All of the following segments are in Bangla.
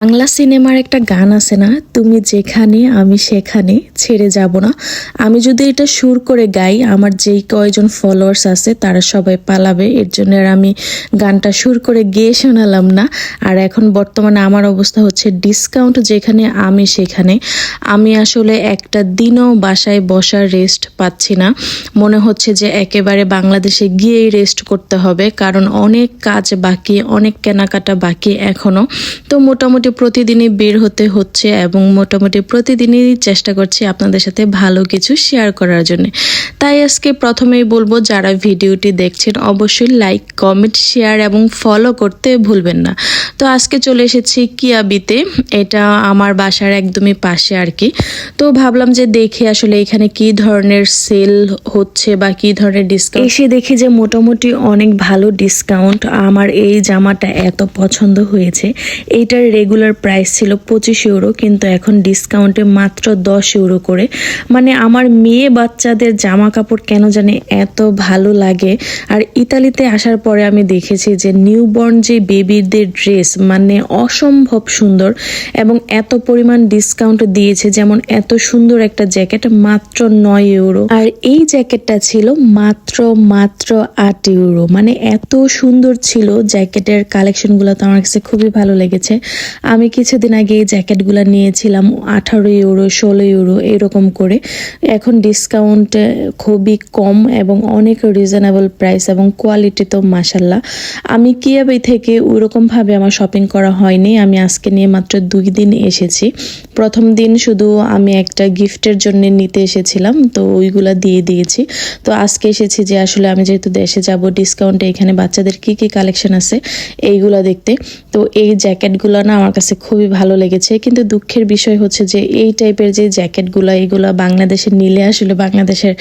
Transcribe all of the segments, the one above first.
বাংলা সিনেমার একটা গান আছে না, তুমি যেখানে, আমি সেখানে, ছেড়ে যাব না। আমি যদি এটা সুর করে গাই, আমার যেই কয়জন ফলোয়ার্স আছে, তারা সবাই পালাবে। এর জন্য আর আমি গানটা সুর করে গেয়ে শোনালাম না। আর এখন বর্তমানে আমার অবস্থা হচ্ছে ডিসকাউন্ট যেখানে, আমি সেখানে। আমি আসলে একটা দিনও বাসায় বসার রেস্ট পাচ্ছি না। মনে হচ্ছে যে একেবারে বাংলাদেশে গিয়েই রেস্ট করতে হবে, কারণ অনেক কাজ বাকি, অনেক কেনাকাটা বাকি এখনও তো মোটামুটি প্রতিদিনই বের হতে হচ্ছে এবং মোটামুটি প্রতিদিনই চেষ্টা করছি আপনাদের সাথে ভালো কিছু শেয়ার করার জন্য। তাই আজকে প্রথমেই বলব, যারা ভিডিওটি দেখছেন, অবশ্যই লাইক কমেন্ট শেয়ার এবং ফলো করতে ভুলবেন না। তো আজকে চলে এসেছি কিয়াবিতে। এটা আমার বাসার একদমই পাশে আর কি। তো ভাবলাম যে দেখে আসলে এখানে কি ধরনের সেল হচ্ছে বা কি ধরনের ডিসকাউন্ট এসে দেখি যে মোটামুটি অনেক ভালো ডিসকাউন্ট আমার এই জামাটা এত পছন্দ হয়েছে। এইটার রেগুলার প্রাইস ছিল পঁচিশ ইউরো কিন্তু এখন ডিসকাউন্টে মাত্র দশ ইউরো করে। মানে আমার মেয়ে বাচ্চাদের জামা কাপড় কেন জানি এত ভালো লাগে। আর ইতালিতে আসার পরে আমি দেখেছি যে নিউবর্ন যে বেবিদের ড্রেস মানে অসম্ভব সুন্দর এবং এত পরিমাণ ডিসকাউন্ট দিয়েছে, যেমন এত সুন্দর একটা জ্যাকেট মাত্র নয় ইউরো আর এই জ্যাকেটটা ছিল মাত্র মাত্র আট ইউরো মানে এত সুন্দর ছিল জ্যাকেটের কালেকশনগুলো তো আমার কাছে খুবই ভালো লেগেছে। আমি কিছুদিন আগে এই জ্যাকেটগুলো নিয়েছিলাম, আঠারো ইউরো, ষোলো ইউরো, এরকম করে। এখন ডিসকাউন্ট খুবই কম এবং অনেক রিজনেবল প্রাইস এবং কোয়ালিটি তো মাসাল্লাহ আমি কিয়াবে থেকে ওইরকমভাবে আমার শপিং করা হয়নি, আমি আজকে নিয়ে মাত্র দুই দিন এসেছি। প্রথম দিন শুধু আমি একটা গিফটের জন্য নিতে এসেছিলাম, তো ওইগুলা দিয়ে দিয়েছি। তো আজকে এসেছি যে আসলে আমি যেহেতু দেশে যাব ডিসকাউন্টে এখানে বাচ্চাদের কি কি কালেকশন আছে, এইগুলো দেখতে। তো এই জ্যাকেটগুলো না আমার কাছে খুবই ভালো লেগেছে। কিন্তু দুঃখের বিষয় হচ্ছে যে, এই টাইপের যে জ্যাকেটগুলো, এগুলো বাংলাদেশে নিলে আসলে বাংলাদেশের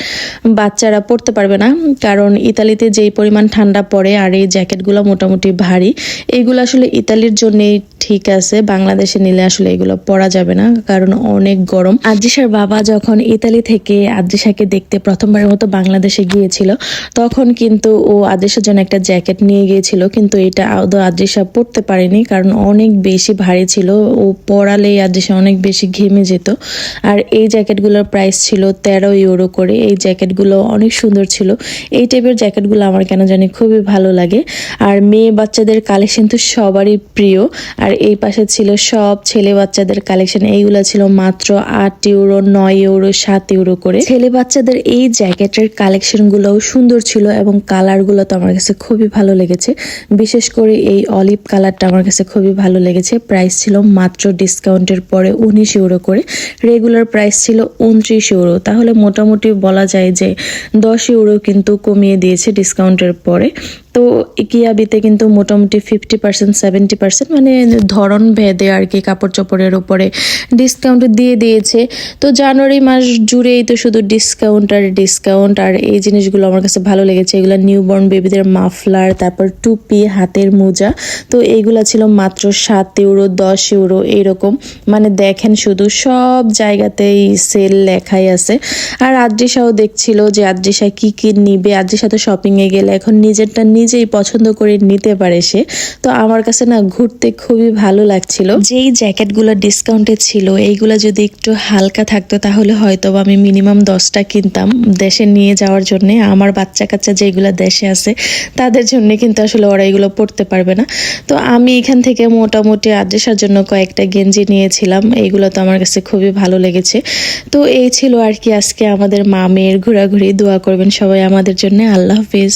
বাচ্চারা পরতে পারবে না। কারণ ইতালিতে যেই পরিমাণ ঠান্ডা পড়ে আর এই জ্যাকেটগুলো মোটামুটি ভারী এইগুলো আসলে ইতালির জন্যেই ঠিক আছে, বাংলাদেশে নিলে আসলে এগুলো পরা যাবে না, কারণ অনেক গরম। আদ্রিসার বাবা যখন ইতালি থেকে আদ্রিসাকে দেখতে প্রথমবারের মতো বাংলাদেশে গিয়েছিল, তখন কিন্তু ও আদ্রিসার জন্য একটা জ্যাকেট নিয়ে গিয়েছিল, কিন্তু এটা আদৌ আদ্রিসা পরতে পারেনি, কারণ অনেক বেশি ভারী ছিল। ও পরালেই আদ্রিসা অনেক বেশি ঘেমে যেত। আর এই জ্যাকেটগুলোর প্রাইস ছিল তেরো ইউরো করে। এই জ্যাকেটগুলো অনেক সুন্দর ছিল। এই টাইপের জ্যাকেটগুলো আমার কেন জানি খুবই ভালো লাগে। আর মেয়ে বাচ্চাদের কালেকশন তো সবারই প্রিয়। আর এই পাশে ছিল সব ছেলে বাচ্চাদের কালেকশন এইগুলো ছিল মাত্র আট ইউরো নয় ইউরো সাত ইউরো করে। ছেলে বাচ্চাদের এই জ্যাকেটের কালেকশনগুলোও সুন্দর ছিল এবং কালারগুলো তো আমার কাছে খুবই ভালো লেগেছে। বিশেষ করে এই অলিভ কালারটা আমার কাছে খুবই ভালো লেগেছে। প্রাইস ছিল মাত্র ডিসকাউন্টের পরে উনিশ ইউরো করে। রেগুলার প্রাইস ছিল উনত্রিশ ইউরো তাহলে মোটামুটি বলা যায় যে দশ ইউরো কিন্তু কমিয়ে দিয়েছে ডিসকাউন্টের পরে। তো ইকিয়াবিতে কিন্তু মোটামুটি ফিফটি পার্সেন্ট সেভেন্টি পার্সেন্ট মানে ধরন ভেদে আর কি কাপড় চোপড়ের উপরে ডিসকাউন্ট দিয়ে দিয়েছে। তো জানুয়ারি মাস জুড়েই তো শুধু ডিসকাউন্ট আর ডিসকাউন্ট আর এই জিনিসগুলো আমার কাছে ভালো লেগেছে। এগুলো নিউবর্ন বেবিদের মাফলার তারপর টুপি, হাতের মোজা। তো এইগুলো ছিল মাত্র সাত ইউরো, দশ ইউরো এইরকম। মানে দেখেন শুধু সব জায়গাতেই সেল লেখাই আছে। আর আদ্রিসাও দেখছিল যে আদ্রিসা কি কি নিবে। আদ্রিসা তো শপিংয়ে গেলে এখন নিজেরটা নিজেই পছন্দ করে নিতে পারে সে, তো আমার কাছে না ঘুরতে খুবই ভালো লাগছিল। যেই জ্যাকেটগুলো ডিসকাউন্টে ছিল, এইগুলো যদি একটু হালকা থাকতো তাহলে হয়তো আমি মিনিমাম দশটা কিনতাম। দেশে নিয়ে যাওয়ার জন্য আমার বাচ্চা কাচ্চা যেগুলো দেশে আছে, তাদের জন্য কিন্তু আসলে ওরা এগুলো পড়তে পারবে না। তো আমি এখান থেকে মোটামুটি আদ্রেসার জন্য কয়েকটা গেঞ্জি নিয়েছিলাম, এইগুলো তো আমার কাছে খুবই ভালো লেগেছে। তো এই ছিল আর কি আজকে আমাদের মা মেয়ের ঘোরাঘুরি, দোয়া করবেন সবাই আমাদের জন্য, আল্লাহ হাফিজ।